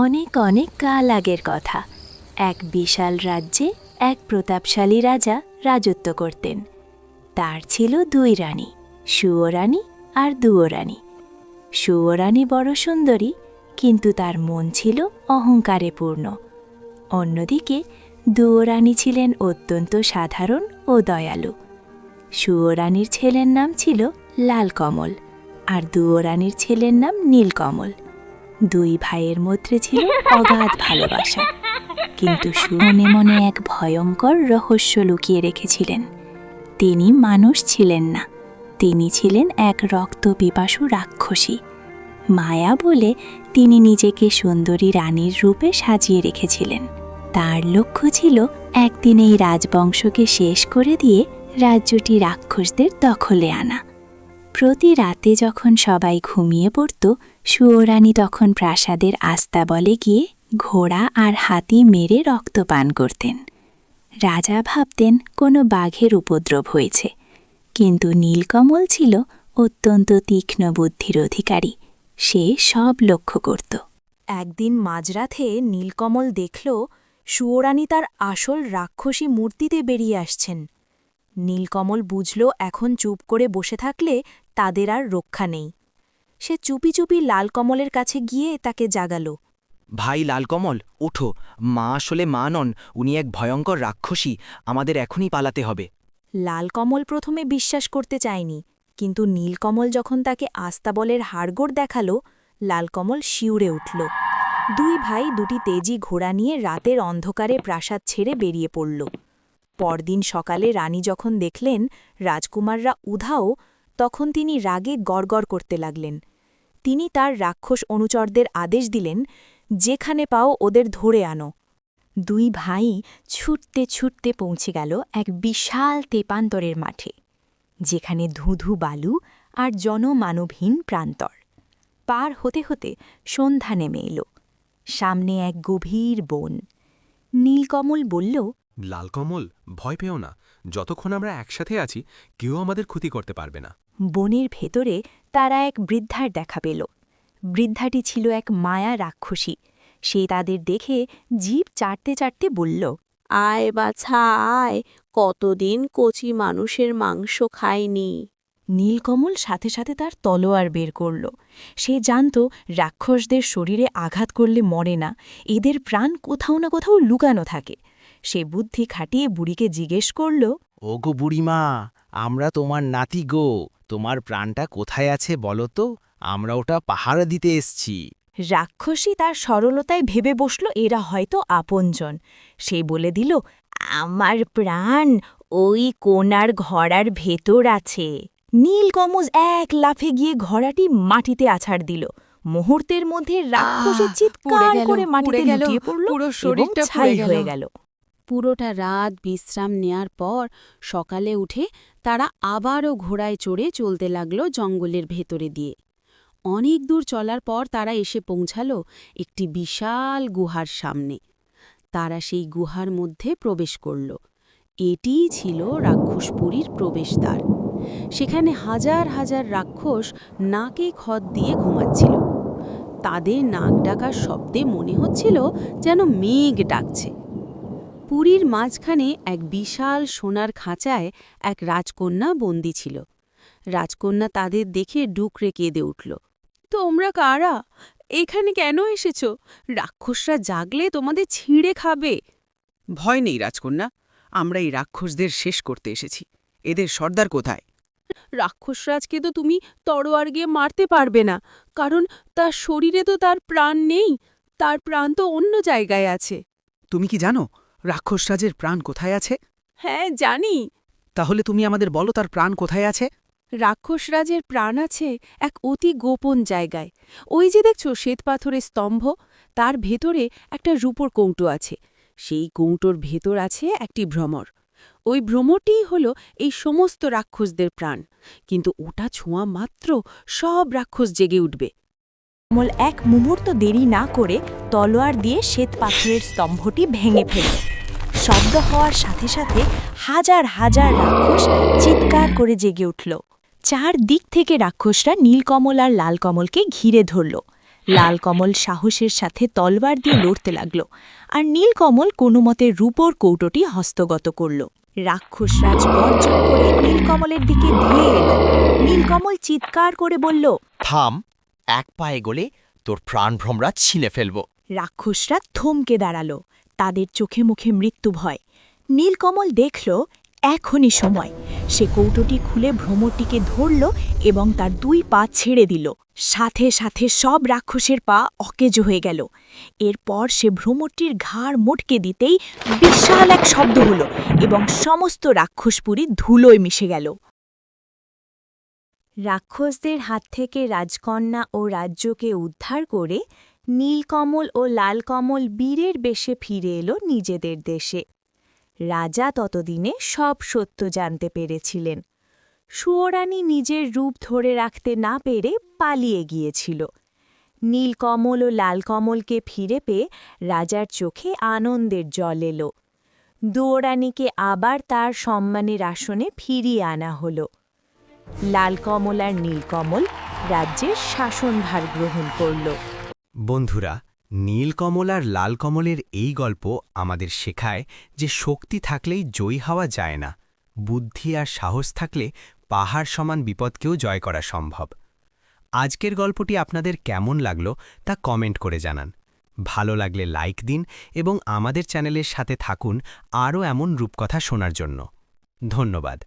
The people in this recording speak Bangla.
অনেক অনেক কাল আগের কথা। এক বিশাল রাজ্যে এক প্রতাপশালী রাজা রাজত্ব করতেন। তার ছিল দুই রানী সুয়োরানী আর দুয়োরানী সুয়োরানী বড় সুন্দরী, কিন্তু তার মন ছিল অহংকারে পূর্ণ অন্যদিকে দুয়োরানী ছিলেন অত্যন্ত সাধারণ ও দয়ালু। সুয়োরানীর ছেলের নাম ছিল লালকমল আর দুয়োরানীর ছেলের নাম নীলকমল। দুই ভাইয়ের মধ্যে ছিল অগাধ ভালোবাসা। কিন্তু মনে মনে এক ভয়ঙ্কর রহস্য লুকিয়ে রেখেছিলেন। তিনি মানুষ ছিলেন না। তিনি ছিলেন এক রক্তপিপাসু রাক্ষসী। মায়া বলে তিনি নিজেকে সুন্দরী রানীর রূপে সাজিয়ে রেখেছিলেন। তার লক্ষ্য ছিল একদিন এই রাজবংশকে শেষ করে দিয়ে রাজ্যটি রাক্ষসদের দখলে আনা। প্রতি রাতে যখন সবাই ঘুমিয়ে পড়ত সুয়োরানী তখন প্রাসাদের আস্তাবলে গিয়ে ঘোড়া আর হাতি মেরে রক্তপান করতেন। রাজা ভাবতেন কোনো বাঘের উপদ্রব হয়েছে, কিন্তু নীলকমল ছিল অত্যন্ত তীক্ষ্ণ বুদ্ধির অধিকারী। সে সব লক্ষ্য করত। একদিন মাঝরাতে নীলকমল দেখল সুয়োরানী তার আসল রাক্ষসী মূর্তিতে বেরিয়ে আসছেন। নীলকমল বুঝল এখন চুপ করে বসে থাকলে তাদের আর রক্ষা নেই। সে চুপি চুপি লালকমলের কাছে গিয়ে তাকে জাগাল। ভাই লালকমল ওঠো। মা আসলে মা নন উনি এক ভয়ঙ্কর রাক্ষসী আমাদের এখনই পালাতে হবে। লালকমল প্রথমে বিশ্বাস করতে চায়নি কিন্তু নীলকমল যখন তাকে আস্তাবলের হাড়গোড় দেখাল লালকমল শিউরে উঠল। দুই ভাই দুটি তেজি ঘোড়া নিয়ে রাতের অন্ধকারে প্রাসাদ ছেড়ে বেরিয়ে পড়ল। পরদিন সকালে রানী যখন দেখলেন রাজকুমাররা উধাও তখন তিনি রাগে গড়গড় করতে লাগলেন। তিনি তার রাক্ষস অনুচরদের আদেশ দিলেন যেখানে পাও ওদের ধরে আনো। দুই ভাই ছুটতে ছুটতে পৌঁছে গেল এক বিশাল তেপান্তরের মাঠে যেখানে ধুধু বালু আর জনমানবহীন প্রান্তর। পার হতে হতে সন্ধ্যা নেমে এলো সামনে এক গভীর বন। নীলকমল বলল লালকমল ভয় পেও না যতক্ষণ আমরা একসাথে আছি কেউ আমাদের ক্ষতি করতে পারবে না। বনের ভেতরে তারা এক বৃদ্ধার দেখা পেল। বৃদ্ধাটি ছিল এক মায়া রাক্ষসী। সে তাদের দেখে জীব চাটতে চাটতে বলল আয় বাছা আয় কতদিন কচি মানুষের মাংস খায়নি নীলকমল সাথে সাথে তার তলোয়ার বের করল। সে জানত রাক্ষসদের শরীরে আঘাত করলে মরে না এদের প্রাণ কোথাও না কোথাও লুকানো থাকে। সে বুদ্ধি খাটিয়ে বুড়িকে জিজ্ঞেস করল ও গো বুড়িমা আমরা তোমার নাতি গো তোমার প্রাণটা কোথায় আছে বলো তো? আমরা ওটা পাহারা দিতে এসছি। রাক্ষসী তার সরলতায় ভেবে বসল এরা হয়তো আপনজন। সে বলে দিল আমার প্রাণ ওই কোনার ঘড়ার ভেতর আছে। নীলকমজ এক লাফে গিয়ে ঘোড়াটি মাটিতে আছাড় দিল। মুহূর্তের মধ্যে রাক্ষসী চিৎকার করে মাটিতে লুটিয়ে পড়ল পুরো এবং শরীরটা ছাই হয়ে গেল। পুরোটা রাত বিশ্রাম নেয়ার পর সকালে উঠে তারা আবারও ঘোড়ায় চড়ে চলতে লাগল জঙ্গলের ভেতরে দিয়ে। অনেক দূর চলার পর তারা এসে পৌঁছাল একটি বিশাল গুহার সামনে। তারা সেই গুহার মধ্যে প্রবেশ করল। এটিই ছিল রাক্ষসপুরীর প্রবেশদ্বার। সেখানে হাজার হাজার রাক্ষস নাকে খদ দিয়ে ঘুমাচ্ছিল। তাদের নাক ডাকার শব্দে মনে হচ্ছিল যেন মেঘ ডাকছে। পুরীর মাঝখানে এক বিশাল সোনার খাঁচায় এক রাজকন্যা বন্দি ছিল। রাজকন্যা তাদের দেখে ডুকরে কেঁদে উঠল। তোমরা কারা? এখানে কেন এসেছ? রাক্ষসরা জাগলে তোমাদের ছিঁড়ে খাবে! ভয় নেই রাজকন্যা আমরা এই রাক্ষসদের শেষ করতে এসেছি। এদের সর্দার কোথায়? রাক্ষসরাজকে তো তুমি তরোয়ার গিয়ে মারতে পারবে না কারণ তার শরীরে তো তার প্রাণ নেই তার প্রাণ তো অন্য জায়গায় আছে। তুমি কি জানো রাক্ষসরাজের প্রাণ কোথায় আছে? হ্যাঁ জানি। তাহলে তুমি আমাদের বলো তার প্রাণ কোথায় আছে? রাক্ষসরাজের প্রাণ আছে এক অতি গোপন জায়গায়। ওই যে দেখছ শ্বেতপাথরের স্তম্ভ তার ভেতরে একটা রূপোর কৌটো আছে। সেই কৌটোর ভেতর আছে একটি ভ্রমর। ওই ভ্রমরটিই হল এই সমস্ত রাক্ষসদের প্রাণ। কিন্তু ওটা ছোঁয়া মাত্র সব রাক্ষস জেগে উঠবে। কমল এক মুহূর্ত দেরি না করে তলোয়ার দিয়ে শ্বেত পাথরের স্তম্ভটি ভেঙে ফেলল। শব্দ হওয়ার সাথে সাথে হাজার হাজার রাক্ষস চিৎকার করে জেগে উঠল। চার দিক থেকে রাক্ষসরা নীলকমল আর লালকমলকে ঘিরে ধরল। লাল কমল সাহসের সাথে তলবার দিয়ে লড়তে লাগল আর নীলকমল কোনো মতে রূপোর কৌটোটি হস্তগত করল। রাক্ষসরাজ গর্জন করে নীলকমলের দিকে ধেয়ে এলো। নীলকমল চিৎকার করে বলল থাম এক পায়ে গলে তোর প্রাণভ্রমরা ছিঁড়ে ফেলব। রাক্ষসরা থমকে দাঁড়াল। তাদের চোখে মুখে মৃত্যু ভয়। নীলকমল দেখল, এখনই সময়। সে কৌটোটি খুলে ভ্রমরটিকে ধরল এবং তার দুই পা ছেড়ে দিল। সাথে সাথে সব রাক্ষসের পা অকেজ হয়ে গেল। এরপর সে ভ্রমরটির ঘাড় মোটকে দিতেই বিশাল এক শব্দ হল এবং সমস্ত রাক্ষসপুরী ধুলোয় মিশে গেল। রাক্ষসদের হাত থেকে রাজকন্যা ও রাজ্যকে উদ্ধার করে নীলকমল ও লালকমল বীরের বেশে ফিরে এলো নিজেদের দেশে। রাজা ততদিনে সব সত্য জানতে পেরেছিলেন। সুয়োরানী নিজের রূপ ধরে রাখতে না পেরে পালিয়ে গিয়েছিল। নীলকমল ও লালকমলকে ফিরে পেয়ে রাজার চোখে আনন্দের জল এলো। দুয়োরানীকে আবার তার সম্মানের আসনে ফিরিয়ে আনা হল। লালকমল আর নীলকমল রাজ্যের শাসনভার গ্রহণ করল। বন্ধুরা নীলকমল আর লালকমলের এই গল্প আমাদের শেখায় যে শক্তি থাকলেই জয়ী হওয়া যায় না, বুদ্ধি আর সাহস থাকলে পাহাড় সমান বিপদকেও জয় করা সম্ভব। আজকের গল্পটি আপনাদের কেমন লাগল তা কমেন্ট করে জানান। ভালো লাগলে লাইক দিন এবং আমাদের চ্যানেলের সাথে থাকুন আরও এমন রূপকথা শোনার জন্য। ধন্যবাদ।